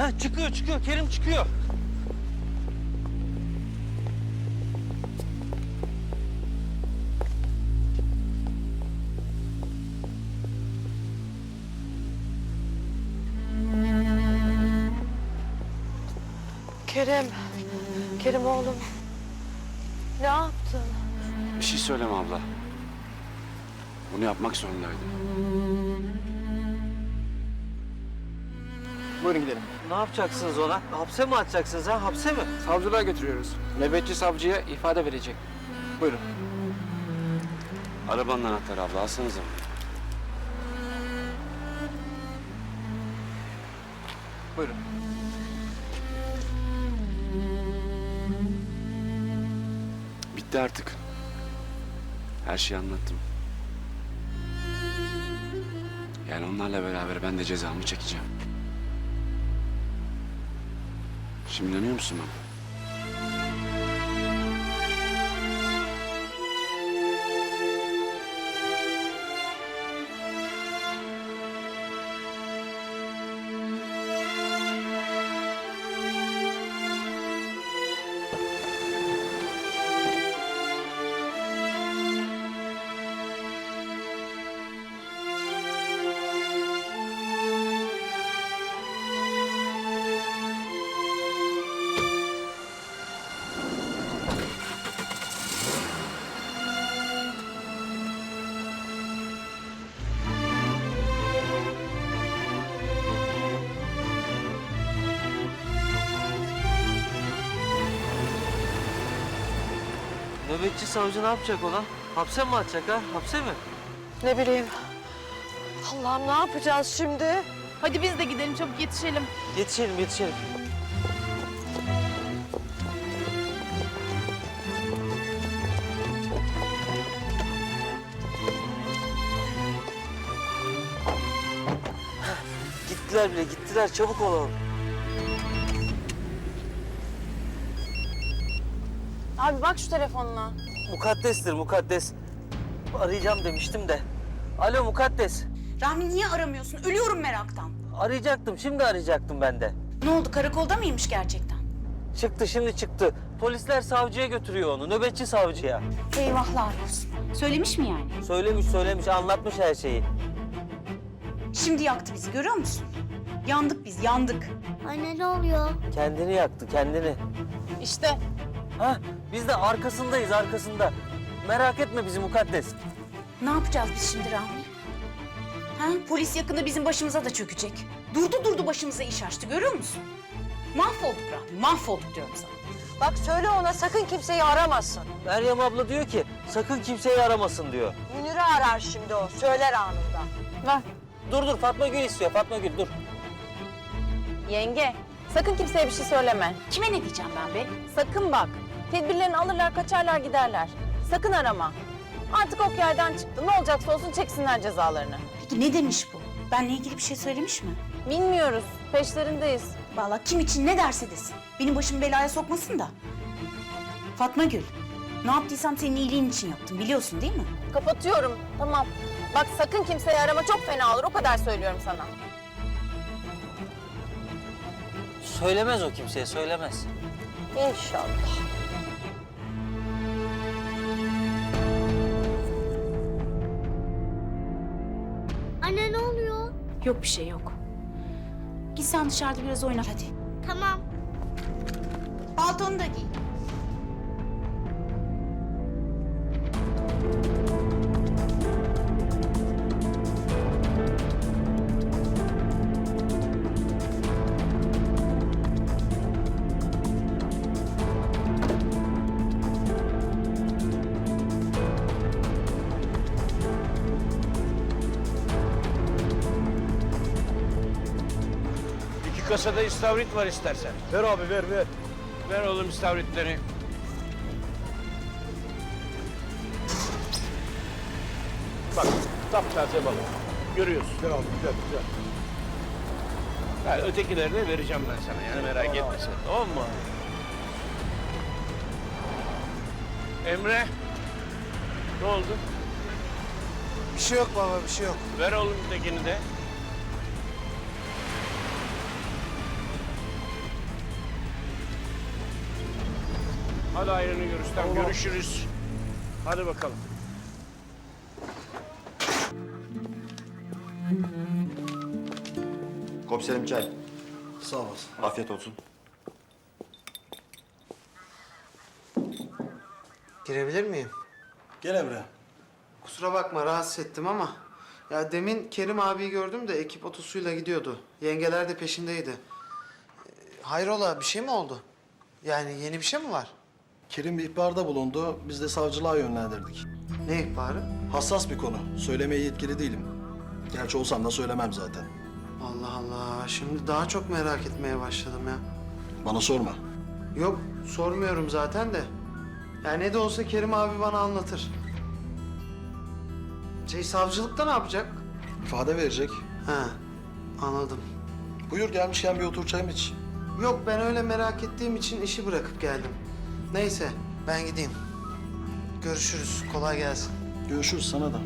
Ha çıkıyor çıkıyor Kerim çıkıyor. Kerem. Kerim oğlum. Ne yaptın? Bir şey söyleme abla. Bunu yapmak zorundaydım. Buyurun gidelim. Ne yapacaksınız ona? Hapse mi atacaksınız ha? Hapse mi? Savcılığa götürüyoruz. Nöbetçi savcıya ifade verecek. Buyurun. Arabanın anahtarı abla alsanıza. Buyurun. Bitti artık. Her şeyi anlattım. Yani onlarla beraber ben de cezamı çekeceğim. Şimdi inanıyor musun bana? Nöbetçi savcı ne yapacak ona? Hapse mi atacak ha? Hapse mi? Ne bileyim. Allah'ım ne yapacağız şimdi? Hadi biz de gidelim çabuk yetişelim. Yetişelim yetişelim. Gittiler bile gittiler çabuk olalım. Abi bak şu telefonuna. Mukaddestir mukaddes. Arayacağım demiştim de. Alo mukaddes. Rahmi niye aramıyorsun? Ölüyorum meraktan. Arayacaktım şimdi arayacaktım ben de. Ne oldu karakolda mıymış gerçekten? Çıktı şimdi çıktı. Polisler savcıya götürüyor onu. Nöbetçi savcıya. Eyvahlar olsun. Söylemiş mi yani? Söylemiş söylemiş anlatmış her şeyi. Şimdi yaktı bizi görüyor musun? Yandık biz yandık. Anne ne oluyor? Kendini yaktı kendini. İşte Ha biz de arkasındayız arkasında. Merak etme bizi mukaddes. Ne yapacağız biz şimdi Rahmi? Ha? Polis yakında bizim başımıza da çökecek. Durdu durdu başımıza iş açtı görüyor musun? Mahvolduk Rahmi mahvolduk diyorum sana. Bak söyle ona sakın kimseyi aramasın. Meryem abla diyor ki sakın kimseyi aramasın diyor. Münir'i arar şimdi o. Söyler anında. ver. Dur dur Fatma Gül istiyor Fatma Gül dur. Yenge sakın kimseye bir şey söyleme. Kime ne diyeceğim ben be? Sakın bak. Tedbirlerini alırlar kaçarlar giderler. Sakın arama. Artık ok yerden çıktı. Ne olacaksa olsun çeksinler cezalarını. Peki ne demiş bu? Benle ilgili bir şey söylemiş mi? Bilmiyoruz. Peşlerindeyiz. Vallahi kim için ne derse desin. Benim başımı belaya sokmasın da. Fatma Gül, ne yaptıysam senin iyiliğin için yaptım biliyorsun değil mi? Kapatıyorum. Tamam. Bak sakın kimseyi arama çok fena olur. O kadar söylüyorum sana. Söylemez o kimseye söylemez. İnşallah. Yok bir şey yok. Git sen dışarıda biraz oyna hadi. Tamam. Paltonu da giy. Kasada istavrit var istersen. Ver abi ver ver. Ver oğlum istavritleri. Bak tam taze balık. Görüyorsun. Güzel abi güzel güzel. Ha, ötekileri de vereceğim ben sana yani merak etme sen. Tamam mı? Emre. Ne oldu? Bir şey yok baba bir şey yok. Ver oğlum ötekini de. Hadi ayrını görürsem görüşürüz. Hadi bakalım. Komiserim çay. Sağ olasın. Afiyet olsun. Girebilir miyim? Gel Emre. Kusura bakma rahatsız ettim ama... Ya demin Kerim abiyi gördüm de ekip otosuyla gidiyordu. Yengeler de peşindeydi. Ee, Hayrola bir şey mi oldu? Yani yeni bir şey mi var? Kerim bir ihbarda bulundu. Biz de savcılığa yönlendirdik. Ne ihbarı? Hassas bir konu. Söylemeye yetkili değilim. Gerçi olsam da söylemem zaten. Allah Allah şimdi daha çok merak etmeye başladım ya. Bana sorma. Yok sormuyorum zaten de. Ya ne de olsa Kerim abi bana anlatır. Şey savcılıkta ne yapacak? İfade verecek. Ha anladım. Buyur gelmişken bir otur çayım iç. Yok ben öyle merak ettiğim için işi bırakıp geldim. Neyse ben gideyim. Görüşürüz. Kolay gelsin. Görüşürüz sana da.